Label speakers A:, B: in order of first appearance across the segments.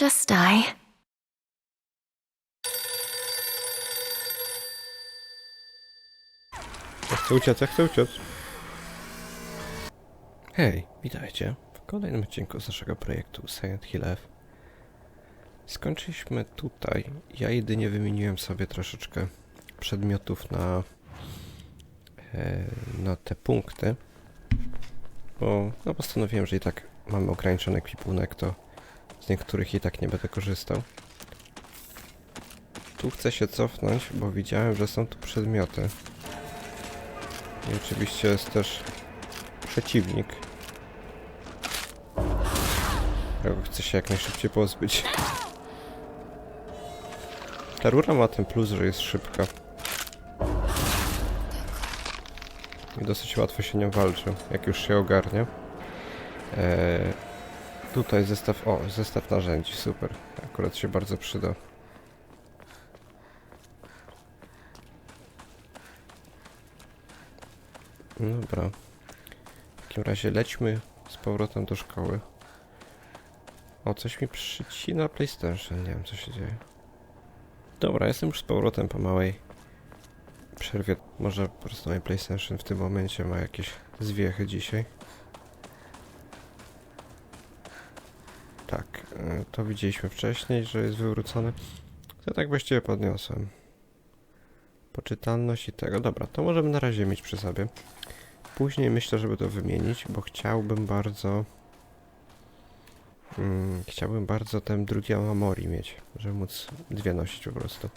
A: Just die.
B: Ja chcę uciec, ja chcę uciec. Hej, witajcie w kolejnym odcinku z naszego projektu Silent Hill F. Skończyliśmy tutaj. Ja jedynie wymieniłem sobie troszeczkę przedmiotów na, e, na te punkty. Bo no, postanowiłem, że i tak mamy ograniczony ekwipunek, to z niektórych i tak nie będę korzystał. Tu chcę się cofnąć, bo widziałem, że są tu przedmioty. I oczywiście jest też przeciwnik. którego chcę się jak najszybciej pozbyć. Ta rura ma ten plus, że jest szybka. I dosyć łatwo się nią walczy, jak już się ogarnie. Eee, tutaj zestaw, o, zestaw narzędzi, super. Akurat się bardzo przyda. Dobra. W takim razie lećmy z powrotem do szkoły. O, coś mi przycina PlayStation. Nie wiem, co się dzieje. Dobra, jestem już z powrotem po małej przerwie. Może po prostu mój PlayStation w tym momencie ma jakieś zwiechy dzisiaj. Tak, e, to widzieliśmy wcześniej, że jest wywrócone. To tak właściwie podniosłem. Poczytalność i tego. Dobra, to możemy na razie mieć przy sobie. Później myślę, żeby to wymienić, bo chciałbym bardzo... Mm, chciałbym bardzo ten drugi Amamori mieć, żeby móc dwie nosić po prostu.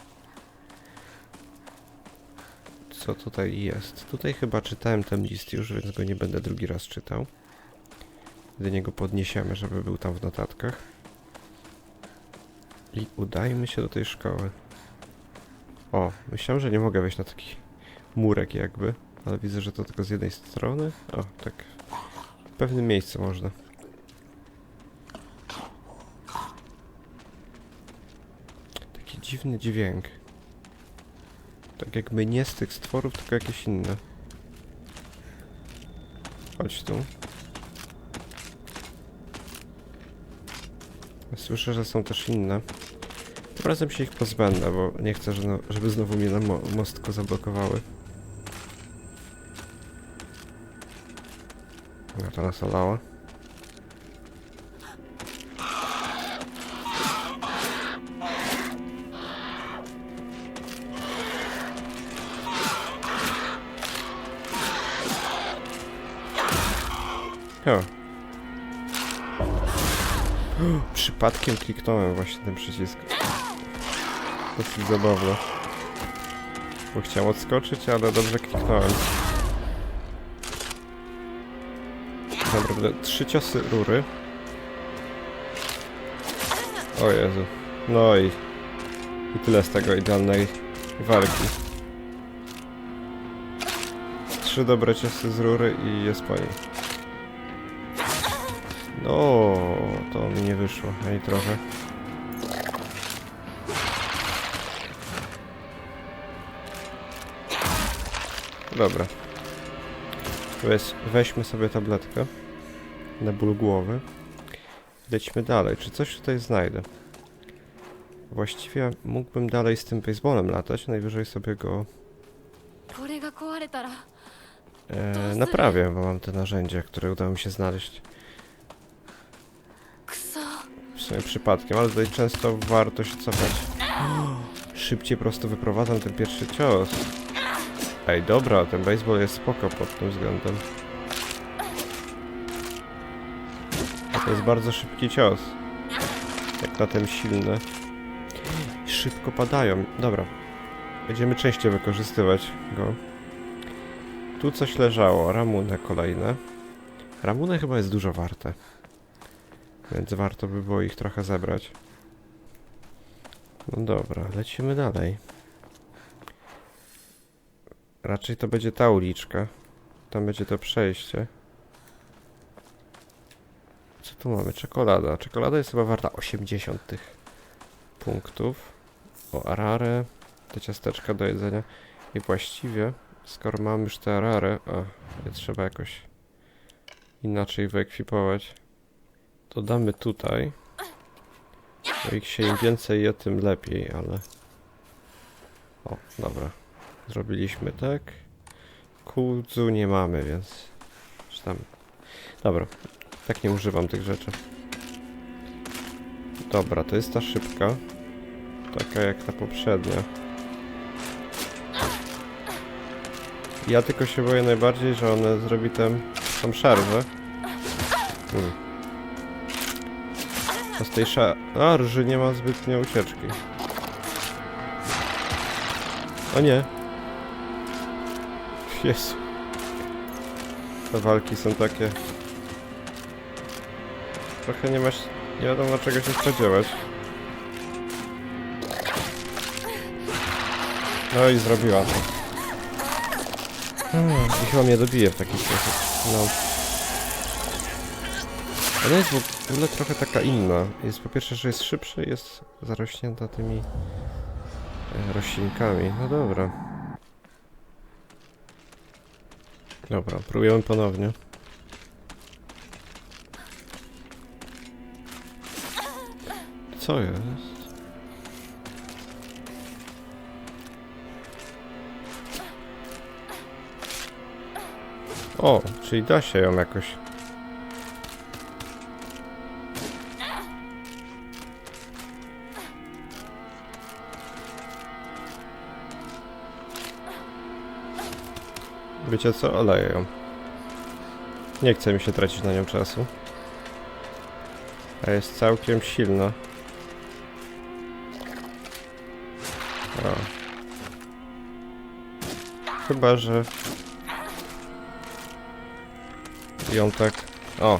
B: Co tutaj jest? Tutaj chyba czytałem ten list już, więc go nie będę drugi raz czytał. Do niego podniesiemy, żeby był tam w notatkach. I udajmy się do tej szkoły. O, myślałem, że nie mogę wejść na taki murek jakby, ale widzę, że to tylko z jednej strony. O, tak. W pewnym miejscu można. Taki dziwny dźwięk. Tak jakby nie z tych stworów, tylko jakieś inne. Chodź tu. Słyszę, że są też inne. Tym razem się ich pozbędę, bo nie chcę, no- żeby znowu mnie na mo mostku zablokowały. No to nas olała. Przypadkiem kliknąłem właśnie ten przycisk. Dosyć zabawne. Bo chciałem odskoczyć, ale dobrze kliknąłem. Naprawdę trzy ciosy rury. O Jezu. No i... I tyle z tego idealnej walki. Trzy dobre ciosy z rury i jest po niej. O, to mi nie wyszło. Hej, trochę. Dobra. Weź, weźmy sobie tabletkę na ból głowy. Lećmy dalej. Czy coś tutaj znajdę? Właściwie mógłbym dalej z tym baseballem latać. Najwyżej sobie go e, naprawię, bo mam te narzędzia, które udało mi się znaleźć.
A: クソ
B: W sumie przypadkiem, ale tutaj często warto się cofać. Szybciej po prostu wyprowadzam ten pierwszy cios. Ej, dobra, ten baseball jest spoko pod tym względem. To jest bardzo szybki cios. Jak na ten silny. Szybko padają. Dobra. Będziemy częściej wykorzystywać go. Tu coś leżało. Ramuny kolejne. Ramuny chyba jest dużo warte. Więc warto by było ich trochę zebrać. No dobra, lecimy dalej. Raczej to będzie ta uliczka. Tam będzie to przejście. Co tu mamy? Czekolada. Czekolada jest chyba warta 80 tych punktów. O, arare. Te ciasteczka do jedzenia. I właściwie, skoro mam już te arare, o, je trzeba jakoś inaczej wyekwipować to damy tutaj. Bo ich się im więcej je, tym lepiej, ale... O, dobra. Zrobiliśmy tak. Kudzu nie mamy, więc... Czy tam... Dobra. Tak nie używam tych rzeczy. Dobra, to jest ta szybka. Taka jak ta poprzednia. Ja tylko się boję najbardziej, że ona zrobi tam tą szarżę. Hmm. A z tej szarży nie ma zbytnio ucieczki. O nie. Jezu. Te walki są takie... Trochę nie masz... Nie wiadomo czego się spodziewać. No i zrobiła to. Hmm, I chyba mnie dobije w taki sposób. No. Ona jest w ogóle trochę taka inna. Jest po pierwsze, że jest szybsza jest zarośnięta tymi e, roślinkami. No dobra. Dobra, próbujemy ponownie. Co jest? O, czyli da się ją jakoś. Wiecie co? Oleję ją. Nie chce mi się tracić na nią czasu. A jest całkiem silna. O. Chyba, że ją tak... O!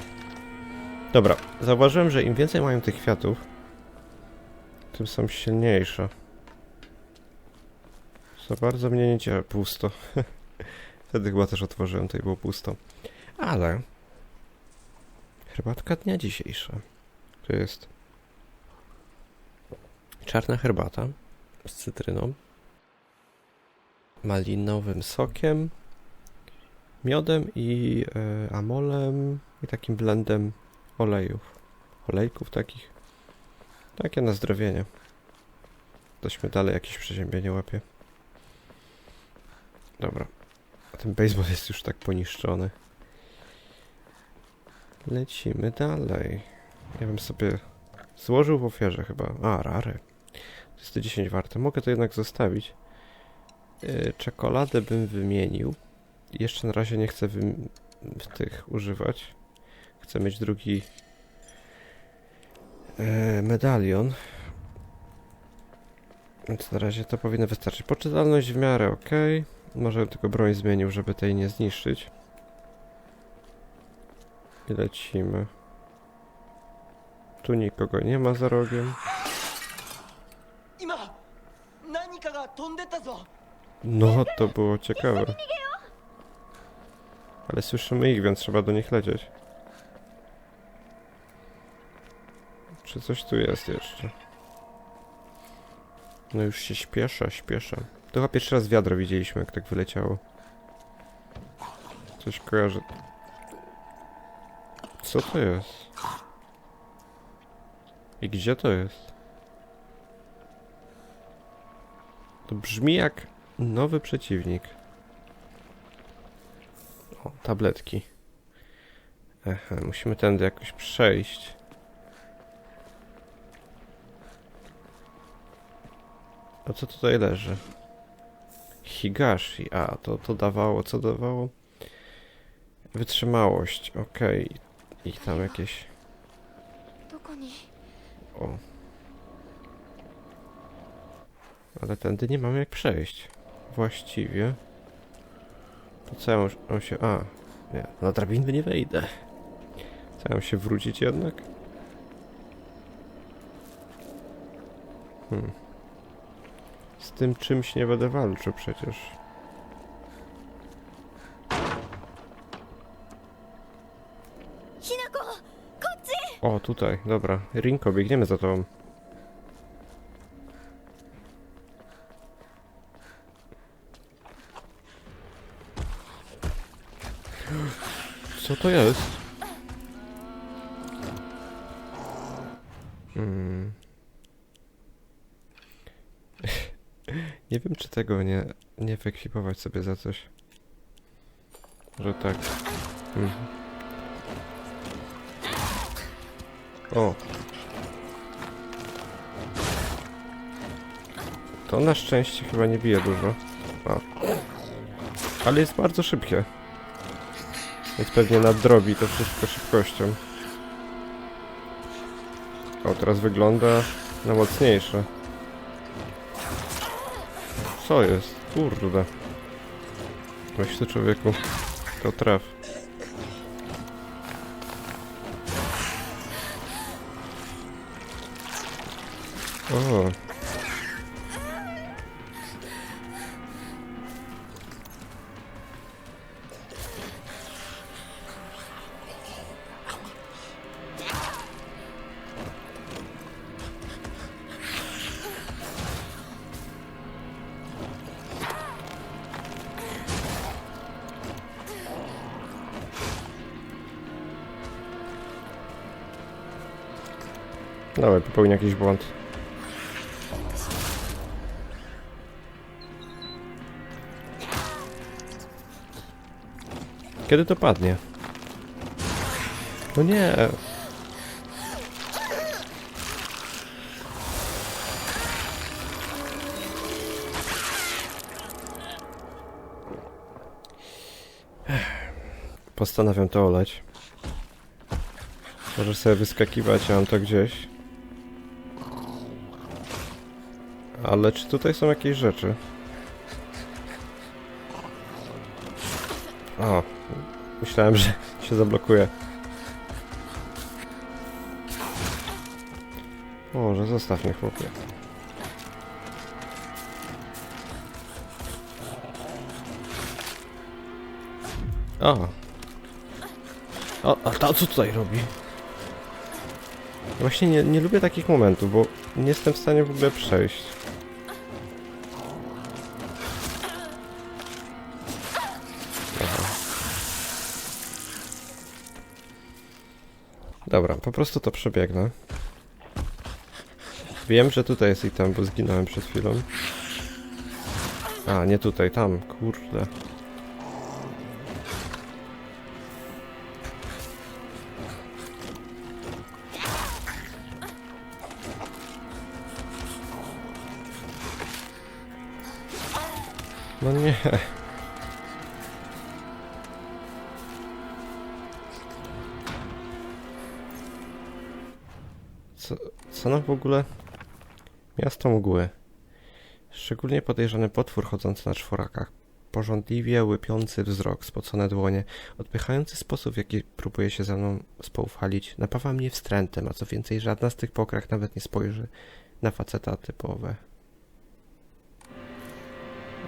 B: Dobra, zauważyłem, że im więcej mają tych kwiatów, tym są silniejsze. Za bardzo mnie nie pusto. Wtedy chyba też otworzyłem, to i było pusto. Ale... Herbatka dnia dzisiejsza. To jest... Czarna herbata z cytryną, malinowym sokiem, miodem i e, amolem i takim blendem olejów. Olejków takich. Takie na zdrowienie. Tośmy dalej jakieś przeziębienie łapie. Dobra. Ten baseball jest już tak poniszczony. Lecimy dalej. Ja bym sobie złożył w ofierze chyba. A, rary. To jest to 10 warte. Mogę to jednak zostawić. Yy, czekoladę bym wymienił. Jeszcze na razie nie chcę w tych używać. Chcę mieć drugi e, medalion. Więc na razie to powinno wystarczyć. Poczytalność w miarę ok. Może tylko broń zmienił, żeby tej nie zniszczyć. I lecimy. Tu nikogo nie ma za rogiem. No, to było ciekawe. Ale słyszymy ich, więc trzeba do nich lecieć. Czy coś tu jest jeszcze? No już się śpiesza, śpiesza. To chyba pierwszy raz wiadro widzieliśmy, jak tak wyleciało. Coś kojarzę. Co to jest? I gdzie to jest? To brzmi jak nowy przeciwnik. O, tabletki. Ehe, musimy tędy jakoś przejść. A co tutaj leży? Higashi. A, to, to dawało, co dawało? Wytrzymałość, okej. Okay. I tam jakieś... O. Ale tędy nie mamy jak przejść. Właściwie. To co ja mam się... A, nie, na drabinę nie wejdę. Chciałem się wrócić jednak. Hmm. Tym czymś nie będę walczył przecież. O, tutaj, dobra. Rinko, biegniemy za tobą. Co to jest? Nie wiem, czy tego nie, nie wyekwipować sobie za coś. Że tak. Mhm. O. To na szczęście chyba nie bije dużo. O. Ale jest bardzo szybkie. Więc pewnie nadrobi to wszystko szybkością. O, teraz wygląda na mocniejsze. Co jest? Kurde. Weź tu człowieku. To traf. O. Dawaj, popełni jakiś błąd. Kiedy to padnie? No nie. Postanawiam to olać. Może sobie wyskakiwać, ja mam to gdzieś. Ale czy tutaj są jakieś rzeczy? O, myślałem, że się zablokuje. Może zostaw mnie chłopie. O. O, a ta co tutaj robi? Właśnie nie, nie lubię takich momentów, bo nie jestem w stanie w ogóle przejść. Dobra, po prostu to przebiegnę. Wiem, że tutaj jest i tam, bo zginąłem przed chwilą. A, nie tutaj, tam, kurde. No nie. Nam w ogóle? Miasto mgły. Szczególnie podejrzany potwór chodzący na czworakach. Porządliwie łypiący wzrok, spocone dłonie, odpychający sposób, w jaki próbuje się ze mną spoufalić, napawa mnie wstrętem, a co więcej, żadna z tych pokrach nawet nie spojrzy na faceta typowe.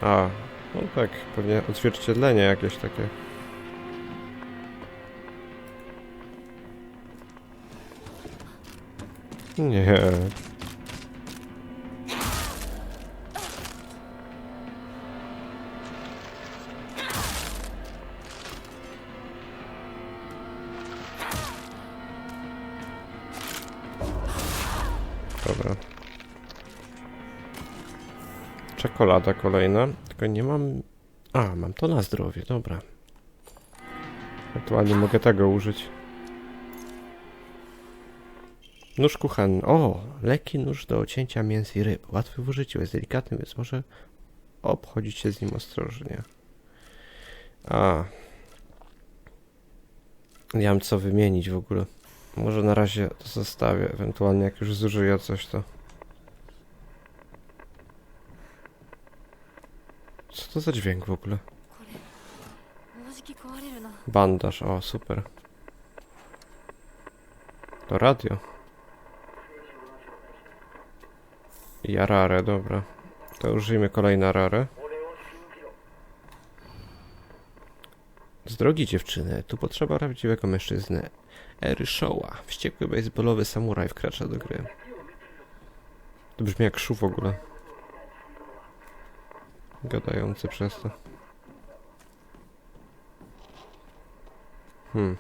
B: A, no tak, pewnie odzwierciedlenie jakieś takie. Nie. Dobra. Czekolada kolejna. Tylko nie mam... A, mam to na zdrowie, dobra. Aktualnie mogę tego użyć. Nóż kuchenny. O, lekki nóż do cięcia mięs i ryb. Łatwy w użyciu, jest delikatny, więc może obchodzić się z nim ostrożnie. A. Ja mam co wymienić w ogóle. Może na razie to zostawię. Ewentualnie jak już zużyję coś, to... Co to za dźwięk w ogóle? Bandaż, o super. To radio. I rarę, dobra. To użyjmy kolejna rarę. Z drogi dziewczyny, tu potrzeba prawdziwego mężczyzny. Ery Showa, wściekły baseballowy samuraj wkracza do gry. To brzmi jak szu w ogóle. Gadający przez to. Hmm.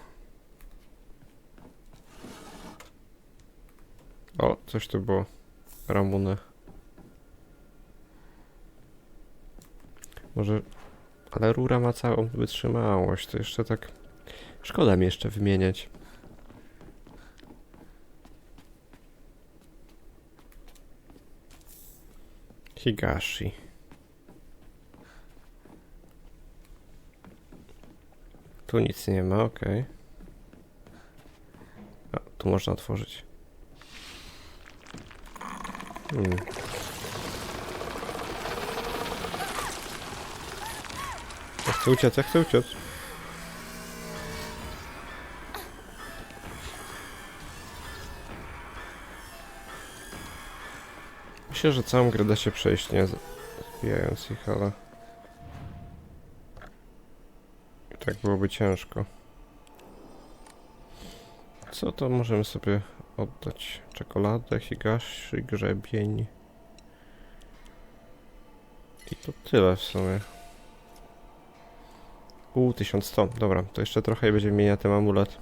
B: O, coś tu było. Ramuny. Może... Ale rura ma całą wytrzymałość, to jeszcze tak... Szkoda mi jeszcze wymieniać. Higashi. Tu nic nie ma, okej. A, tu można otworzyć. Hmm. Chcę uciec, ja chcę uciec. Myślę, że całą grę da się przejść, nie zbijając ich, ale... I tak byłoby ciężko. Co to możemy sobie oddać? Czekoladę, higashi, grzebień. I to tyle w sumie. U, 1100. Dobra, to jeszcze trochę i będziemy mieć ten amulet.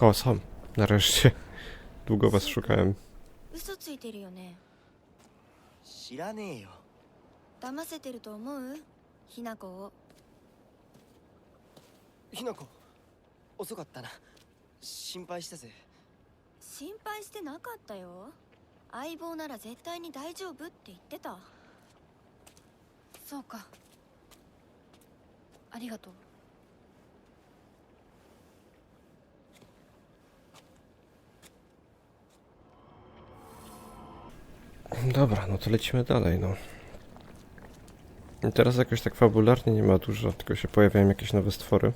B: O, sam. Nareszcie. Długo was szukałem.
A: 嘘ついてるよね
C: 知らねえよ
A: 騙せてると思う？ひな子を。
C: ひな子遅かったな。心配したぜ。
A: 心配してなかったよ。相棒なら絶対に大丈夫って言ってた。そうか。ありがとう。
B: Dobra, no to lecimy dalej, no. I teraz jakoś tak fabularnie nie ma dużo, tylko się pojawiają jakieś nowe stwory.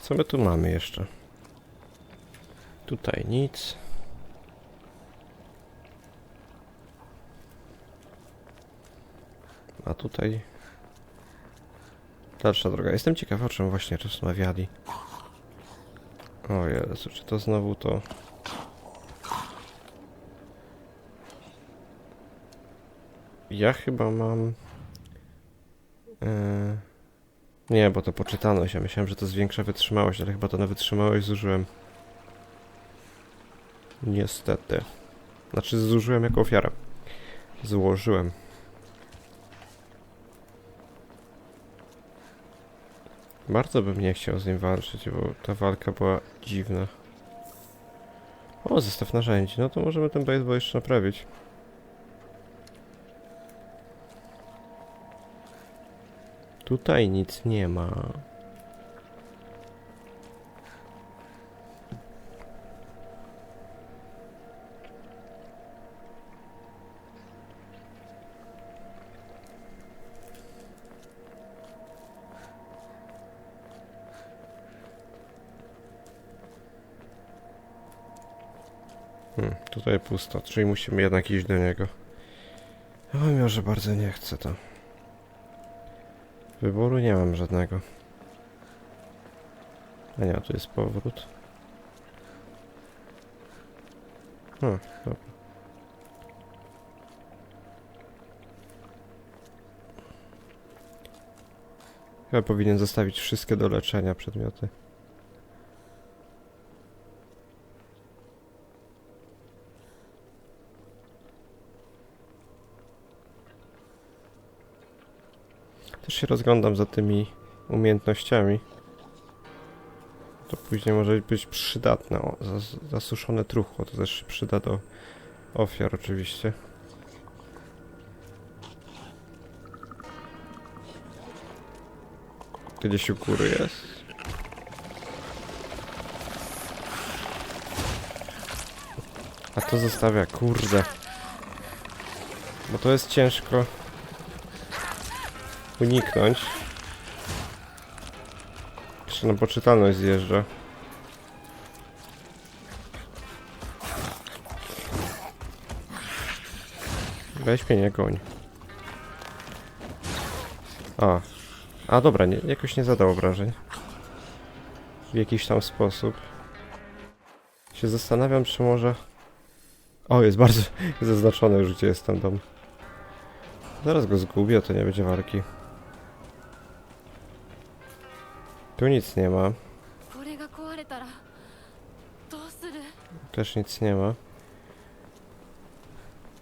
B: Co my tu mamy jeszcze? Tutaj nic. A tutaj dalsza droga. Jestem ciekaw, o czym właśnie rozmawiali. O Jezu, czy to znowu to... Ja chyba mam... e, Nie, bo to poczytalność. Ja myślałem, że to zwiększa wytrzymałość, ale chyba to na wytrzymałość zużyłem. Niestety. Znaczy zużyłem jako ofiarę. Złożyłem. Bardzo bym nie chciał z nim walczyć, bo ta walka była dziwna. O, zestaw narzędzi. No to możemy ten baseball jeszcze naprawić. Tutaj nic nie ma. Hmm, tutaj pusto, czyli musimy jednak iść do niego. O, mimo że bardzo nie chcę to. Wyboru nie mam żadnego. A nie, tu jest powrót. O, dobra. Chyba powinien zostawić wszystkie do leczenia przedmioty. Się rozglądam za tymi umiejętnościami. To później może być przydatne. O, zas- zasuszone truchło to też się przyda do ofiar oczywiście. Gdzieś u góry jest. A to zostawia, kurde. Bo to jest ciężko uniknąć. Jeszcze na poczytalność zjeżdża. Weź mnie nie goń. A. A dobra, nie, jakoś nie zadał obrażeń. W jakiś tam sposób. Się zastanawiam, czy może... O, jest bardzo zaznaczone już, gdzie jest ten dom. Zaraz go zgubię, to nie będzie walki. Tu nic nie ma. Też nic nie ma.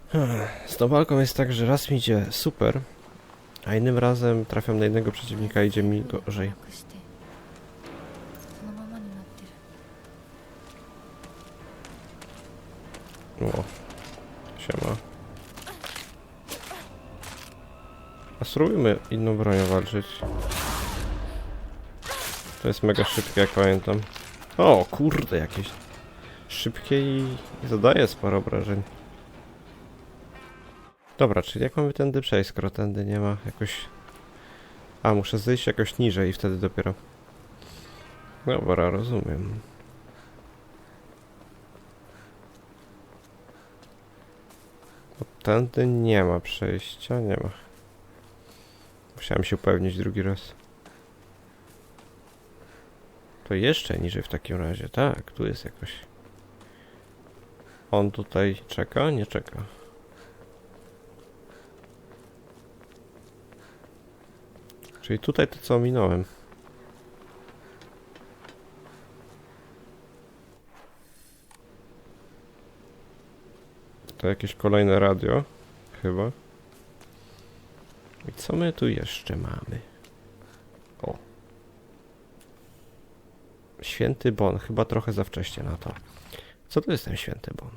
B: Hmm, z tą walką jest tak, że raz mi idzie super, a innym razem trafiam na jednego przeciwnika i idzie mi gorzej. O, siema. A spróbujmy inną bronią walczyć. To jest mega szybkie, jak pamiętam. O, kurde, jakieś szybkie i zadaje sporo obrażeń. Dobra, czyli jak mamy tędy przejść, skoro tędy nie ma jakoś... A, muszę zejść jakoś niżej i wtedy dopiero... Dobra, rozumiem. Tędy nie ma przejścia, nie ma. Musiałem się upewnić drugi raz. To jeszcze niżej w takim razie, tak, tu jest jakoś. On tutaj czeka? Nie czeka. Czyli tutaj to co minąłem. To jakieś kolejne radio, chyba. I co my tu jeszcze mamy? Święty Bon, chyba trochę za wcześnie na to. Co to jest ten Święty Bon?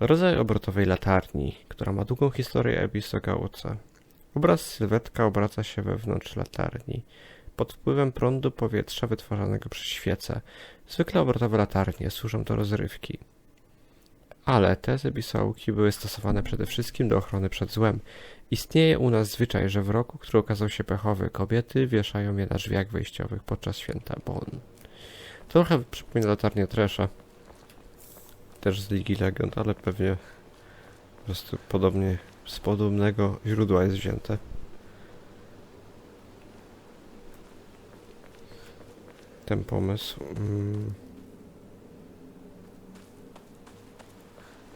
B: Rodzaj obrotowej latarni, która ma długą historię Ebisoga Watsa. Obraz sylwetka obraca się wewnątrz latarni. Pod wpływem prądu powietrza wytwarzanego przez świecę. Zwykle obrotowe latarnie służą do rozrywki. Ale te zebisałki były stosowane przede wszystkim do ochrony przed złem. Istnieje u nas zwyczaj, że w roku, który okazał się pechowy, kobiety wieszają je na drzwiach wejściowych podczas święta Bon. Trochę przypomina latarnię Tresha. Też z Ligi Legend, ale pewnie po prostu podobnie z podobnego źródła jest wzięte. Ten pomysł. Mm.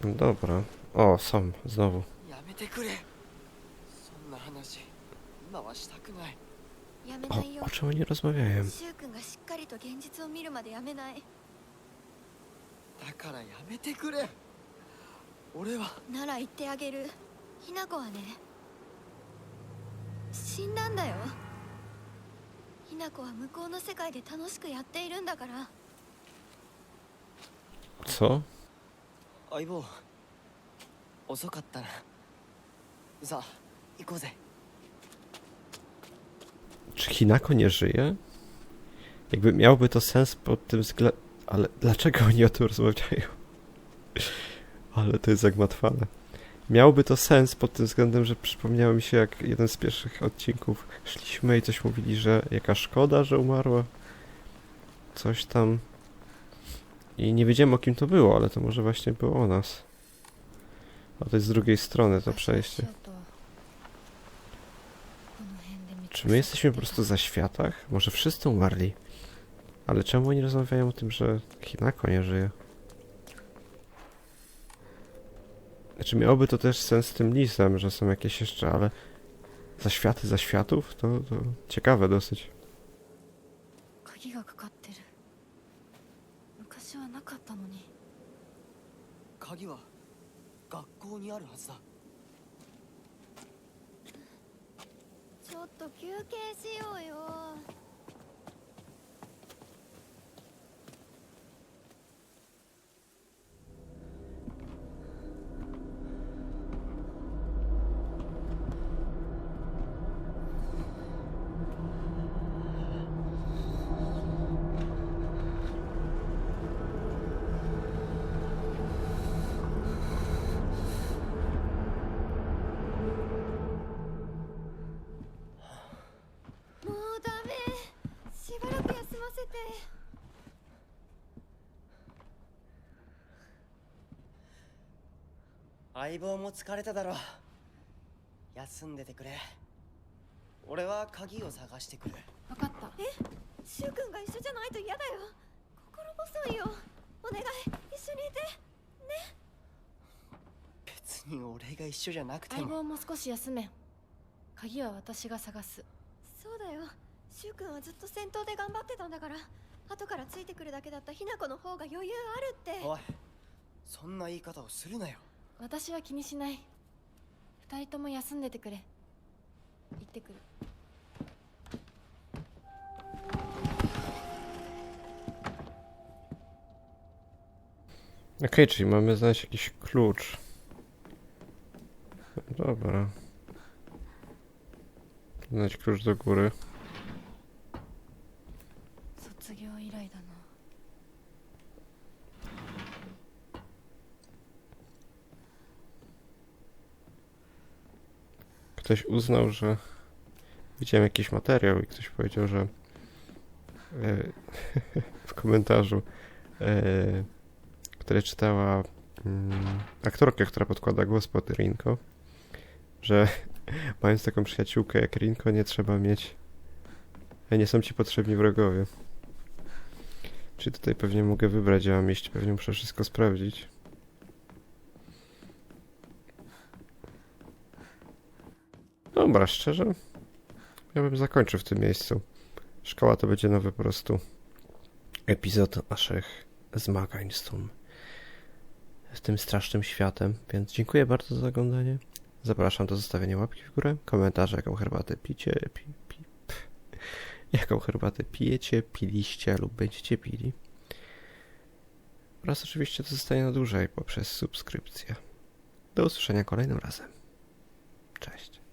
B: Dobra. O, są, znowu.
C: やめてくれそんな話今はしたくない
A: やめ
B: O,
A: ないよ
B: o czym oni rozmawiają?
A: シュウ君がしっかりと現実を見るまでやめない
C: だからやめてくれ俺は
A: なら言ってあげるひな子はね死んだんだよひな子は向こうの世界で楽しくやっているんだから
B: Co?
C: 相棒遅かったなさあ行こうぜ
B: Czy Hinako nie żyje? Jakby miałby to sens pod tym względem... Ale dlaczego oni o tym rozmawiają? Ale to jest zagmatwane. Miałoby to sens pod tym względem, że przypomniało mi się jak jeden z pierwszych odcinków szliśmy i coś mówili, że jaka szkoda, że umarła. Coś tam. I nie wiedziałem o kim to było, ale to może właśnie było o nas. A to jest z drugiej strony to przejście. Czy my jesteśmy po prostu za światach? Może wszyscy umarli? Ale czemu oni rozmawiają o tym, że Hinako nie żyje? Znaczy miałoby to też sens z tym lisem, że są jakieś jeszcze, ale za światy, za światów? To, to ciekawe dosyć.
A: 鍵がかかってる昔はなかったのに
C: 鍵は学校にあるはずだ
A: ちょっと休憩しようよ。
C: 相棒も疲れただろ休んでてくれ。俺は鍵を探してくる。
A: 分かった。え？シュウ君が一緒じゃないと嫌だよ。心細いよ。お願い。緒にいて。
C: 別に俺が一緒じゃなくて
D: 相
C: も
D: 棒も少し休め鍵は私が探す。
A: そうだよ。柊君はずっと戦闘で頑張ってたんだから。後からついてくるだけだったひな子の方が余裕あるって。
C: おい。そんな言い方をするなよ
D: 私は気にしない二人とも休んでてくれ行ってくる
B: Okej, czyli mamy znaleźć jakiś klucz. Dobra. Znaleźć klucz do góry. Ktoś uznał, że widziałem jakiś materiał i ktoś powiedział, że e, w komentarzu, e, które czytała mm, aktorka, która podkłada głos pod Rinko, że mając taką przyjaciółkę jak Rinko, nie trzeba mieć. e, Nie są ci potrzebni wrogowie. Czyli tutaj pewnie mogę wybrać, gdzie mam iść, pewnie muszę wszystko sprawdzić. Dobra, szczerze, ja bym zakończył w tym miejscu. Szkoła to będzie nowy po prostu epizod naszych zmagań z tym, z tym strasznym światem, więc dziękuję bardzo za oglądanie. Zapraszam do zostawienia łapki w górę, komentarza, jaką herbatę picie, pi, pi, jaką herbatę pijecie, piliście lub będziecie pili. Oraz oczywiście to zostanie na dłużej poprzez subskrypcję. Do usłyszenia kolejnym razem. Cześć.